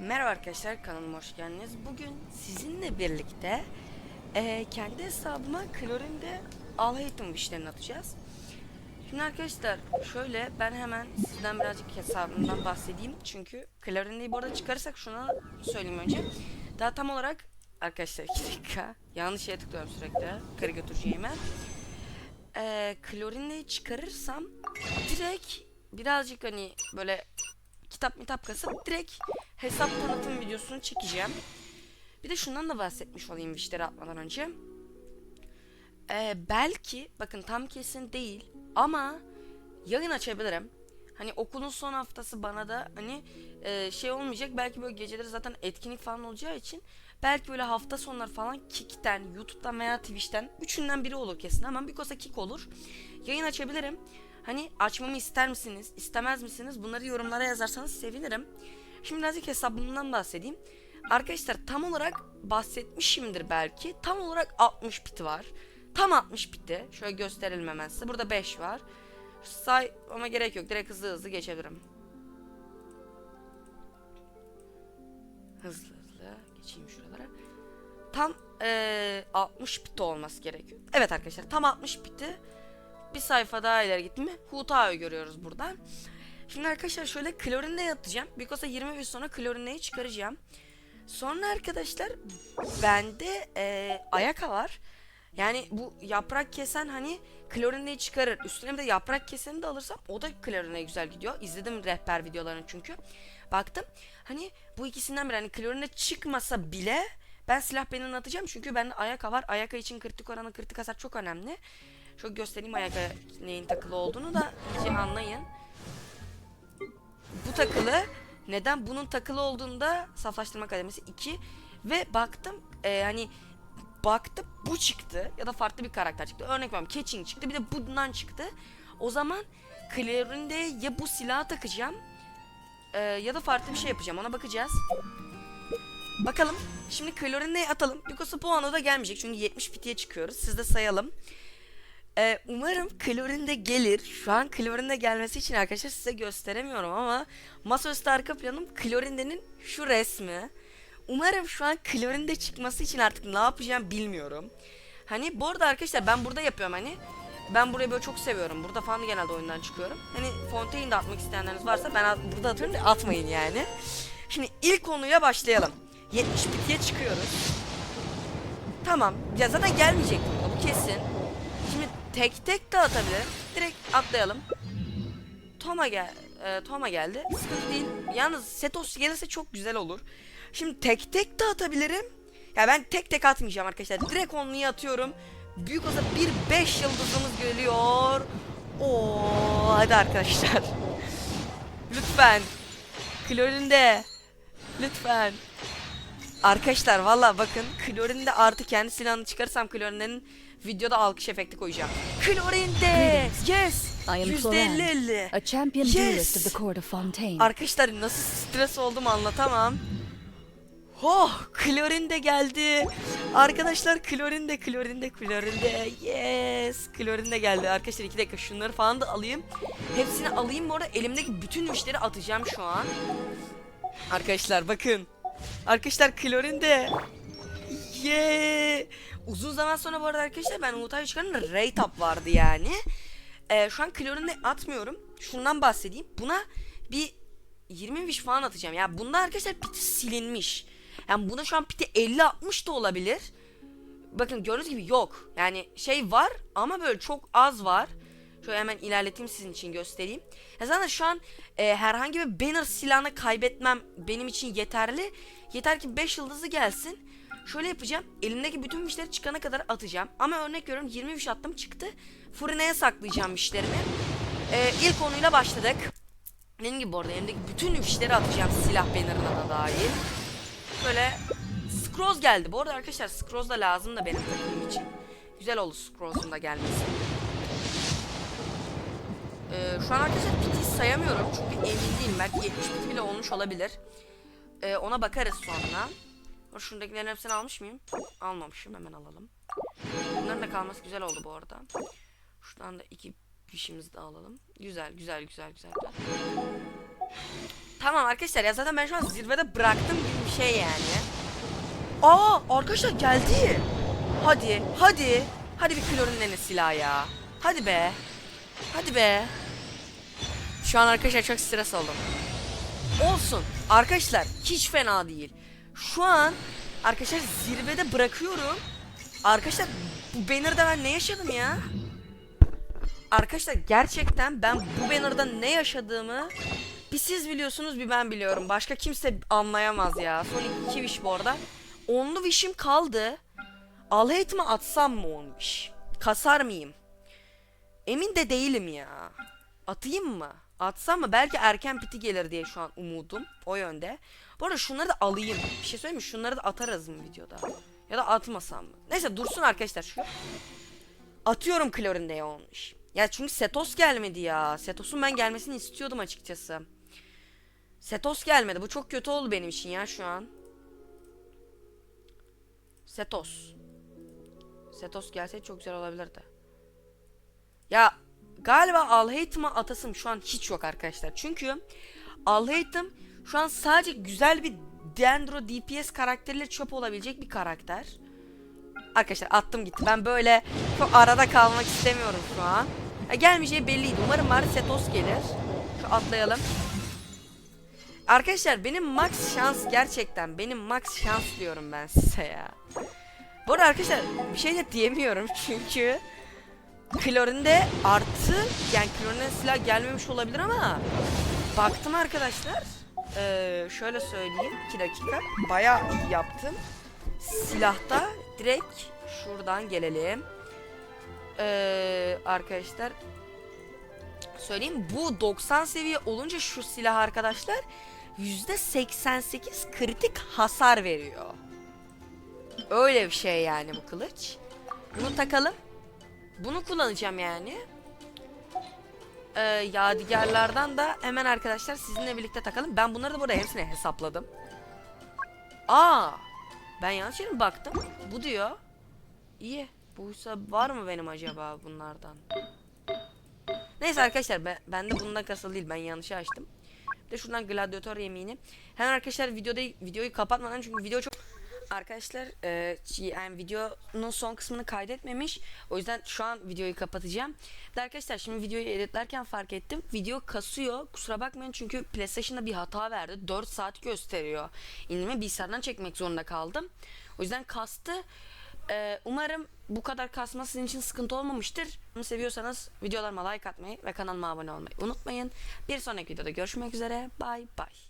Merhaba arkadaşlar kanalıma hoş geldiniz. Bugün sizinle birlikte eee, kendi hesabıma klorinde Alhaith'in işlerini atacağız. Şimdi arkadaşlar şöyle ben hemen sizden birazcık hesabımdan bahsedeyim. Çünkü klorindeyi bu arada çıkarırsak şunu söyleyeyim önce. Daha tam olarak arkadaşlar 2 dakika yanlış şeye tıklıyorum sürekli karikatürcüğüme. Eee klorindeyi çıkarırsam direkt birazcık hani böyle kitap mitap kasıp direkt hesap tanıtım videosunu çekeceğim. Bir de şundan da bahsetmiş olayım işleri atmadan önce. Ee, belki bakın tam kesin değil ama yayın açabilirim. Hani okulun son haftası bana da hani e, şey olmayacak. Belki böyle geceleri zaten etkinlik falan olacağı için belki böyle hafta sonları falan Kick'ten, YouTube'dan veya Twitch'ten üçünden biri olur kesin ama bir kosa Kick olur. Yayın açabilirim. Hani açmamı ister misiniz, istemez misiniz? Bunları yorumlara yazarsanız sevinirim. Şimdi birazcık hesabımdan bahsedeyim. Arkadaşlar tam olarak bahsetmişimdir belki. Tam olarak 60 biti var. Tam 60 biti. Şöyle gösterelim hemen size. Burada 5 var. Say ama gerek yok. Direkt hızlı hızlı geçebilirim. Hızlı hızlı geçeyim şuralara. Tam eee 60 biti olması gerekiyor. Evet arkadaşlar tam 60 biti. Bir sayfa daha ileri gitti mi Huta'yı görüyoruz buradan. Şimdi arkadaşlar şöyle klorinde yatacağım. Because 20 gün sonra klorindeyi çıkaracağım. Sonra arkadaşlar bende eee ayaka var. Yani bu yaprak kesen hani klorindeyi çıkarır. Üstüne bir de yaprak keseni de alırsam o da klorine güzel gidiyor. İzledim rehber videolarını çünkü. Baktım hani bu ikisinden biri hani klorine çıkmasa bile ben silah benini atacağım çünkü bende ayaka var. Ayaka için kritik oranı kritik hasar çok önemli. Şöyle göstereyim ayaka neyin takılı olduğunu da iyice anlayın. Bu takılı neden bunun takılı olduğunda saflaştırma kademesi 2 ve baktım e, hani baktım bu çıktı ya da farklı bir karakter çıktı. Örnek veriyorum Catching çıktı bir de bundan çıktı. O zaman Claire'inde ya bu silahı takacağım e, ya da farklı bir şey yapacağım ona bakacağız. Bakalım. Şimdi Claire'inde atalım. Because puanı da gelmeyecek çünkü 70 pitiye çıkıyoruz. Siz de sayalım. Ee, umarım Clorin'de gelir. Şu an Clorin'de gelmesi için arkadaşlar size gösteremiyorum ama masaüstü arka planım Clorin'de'nin şu resmi. Umarım şu an Clorin'de çıkması için artık ne yapacağım bilmiyorum. Hani bu arada arkadaşlar ben burada yapıyorum hani. Ben burayı böyle çok seviyorum. Burada falan genelde oyundan çıkıyorum. Hani Fontaine de atmak isteyenleriniz varsa ben at- burada atıyorum da atmayın yani. Şimdi ilk konuya başlayalım. 70 bitiye çıkıyoruz. Tamam. Ya zaten gelmeyecek burada bu kesin. Tek tek de atabilirim. Direkt atlayalım. Toma gel e, Toma geldi. Sıkıntı değil. Yalnız Setos gelirse çok güzel olur. Şimdi tek tek de atabilirim. Ya ben tek tek atmayacağım arkadaşlar. Direkt onluyu atıyorum. Büyük olsa bir 5 yıldızımız geliyor. Oo hadi arkadaşlar. Lütfen. Klorinde. Lütfen. Arkadaşlar valla bakın Klorin'de artık kendi silahını çıkarırsam Klorin'in videoda alkış efekti koyacağım. Klorin'de! Yes! I am %50 Florent, 50. a champion Yes! duelist of the court of Fontaine. Arkadaşlar nasıl stres oldum anlatamam. Oh, klorin de geldi. Arkadaşlar klorin de klorin de klorin de. Yes, klorin de geldi. Arkadaşlar iki dakika şunları falan da alayım. Hepsini alayım bu arada elimdeki bütün müşteri atacağım şu an. Arkadaşlar bakın. Arkadaşlar klorin de. Yeah. Uzun zaman sonra bu arada arkadaşlar ben Umutay çıkarım da rate up vardı yani. Ee, şu an klorinle atmıyorum. Şundan bahsedeyim. Buna bir 20 wish falan atacağım. Ya bunda arkadaşlar piti silinmiş. Yani buna şu an piti 50-60 da olabilir. Bakın gördüğünüz gibi yok. Yani şey var ama böyle çok az var. Şöyle hemen ilerleteyim sizin için göstereyim. Ya zaten şu an e, herhangi bir banner silahını kaybetmem benim için yeterli. Yeter ki 5 yıldızı gelsin. Şöyle yapacağım. Elimdeki bütün wishleri çıkana kadar atacağım. Ama örnek veriyorum 20 wish attım çıktı. Fırınaya saklayacağım wishlerimi. E, ilk konuyla başladık. Dediğim gibi bu arada elimdeki bütün wishleri atacağım silah bannerına da dahil. Böyle Scrolls geldi. Bu arada arkadaşlar Scrolls da lazım da benim takımım için. Güzel oldu Scrolls'un da gelmesi. Ee, şu an arkadaşlar piti sayamıyorum çünkü emin değilim. Belki 70 piti bile olmuş olabilir. Ee, ona bakarız sonra. Ama Şundakilerin hepsini almış mıyım? Almamışım. Hemen alalım. Bunların da kalması güzel oldu bu arada. Şuradan da iki fişimizi de alalım. Güzel, güzel, güzel, güzel. Tamam arkadaşlar ya zaten ben şu an zirvede bıraktım gibi bir şey yani. Aa arkadaşlar geldi. Hadi hadi. Hadi bir klorin silah ya. Hadi be. Hadi be. Şu an arkadaşlar çok stres oldum. Olsun. Arkadaşlar hiç fena değil. Şu an arkadaşlar zirvede bırakıyorum. Arkadaşlar bu banner'da ben ne yaşadım ya? Arkadaşlar gerçekten ben bu banner'da ne yaşadığımı bir siz biliyorsunuz bir ben biliyorum. Başka kimse anlayamaz ya. Son iki wish bu arada. Onlu wish'im kaldı. Al hate mi atsam mı on wish? Kasar mıyım? Emin de değilim ya. Atayım mı? Atsam mı? Belki erken piti gelir diye şu an umudum. O yönde. Bu arada şunları da alayım. Bir şey söyleyeyim mi? Şunları da atarız mı videoda? Ya da atmasam mı? Neyse dursun arkadaşlar şu. Atıyorum Klorin'de olmuş. Ya çünkü Setos gelmedi ya. Setos'un ben gelmesini istiyordum açıkçası. Setos gelmedi. Bu çok kötü oldu benim için ya şu an. Setos. Setos gelseydi çok güzel olabilirdi. Ya galiba Alhate'ıma atasım şu an hiç yok arkadaşlar. Çünkü Alhate'ım şu an sadece güzel bir Dendro DPS karakteriyle çöp olabilecek bir karakter. Arkadaşlar attım gitti. Ben böyle çok arada kalmak istemiyorum şu an. Ya gelmeyeceği belliydi. Umarım bari gelir. Şu atlayalım. Arkadaşlar benim max şans gerçekten benim max şans diyorum ben size ya. Bu arada arkadaşlar bir şey de diyemiyorum çünkü Klorin'de artı yani Klorin'e silah gelmemiş olabilir ama baktım arkadaşlar eee, şöyle söyleyeyim 2 dakika bayağı iyi yaptım. Silahta direkt şuradan gelelim. Eee, arkadaşlar söyleyeyim bu 90 seviye olunca şu silah arkadaşlar %88 kritik hasar veriyor. Öyle bir şey yani bu kılıç. Bunu takalım. Bunu kullanacağım yani. Ee, yadigarlardan da hemen arkadaşlar sizinle birlikte takalım. Ben bunları da burada hepsini hesapladım. Aa, ben yanlış yere baktım? Bu diyor. İyi. Buysa var mı benim acaba bunlardan? Neyse arkadaşlar ben, ben de bundan kasıl değil. Ben yanlış açtım. Bir de şuradan gladyatör yemini. Hemen arkadaşlar videoda videoyu kapatmadan çünkü video çok Arkadaşlar e, yani videonun son kısmını kaydetmemiş. O yüzden şu an videoyu kapatacağım. De arkadaşlar şimdi videoyu editlerken fark ettim. Video kasıyor. Kusura bakmayın çünkü PlayStation'da bir hata verdi. 4 saat gösteriyor. İndirme bilgisayardan çekmek zorunda kaldım. O yüzden kastı. E, umarım bu kadar kasması sizin için sıkıntı olmamıştır. Bunu seviyorsanız videolarıma like atmayı ve kanalıma abone olmayı unutmayın. Bir sonraki videoda görüşmek üzere. Bye bye.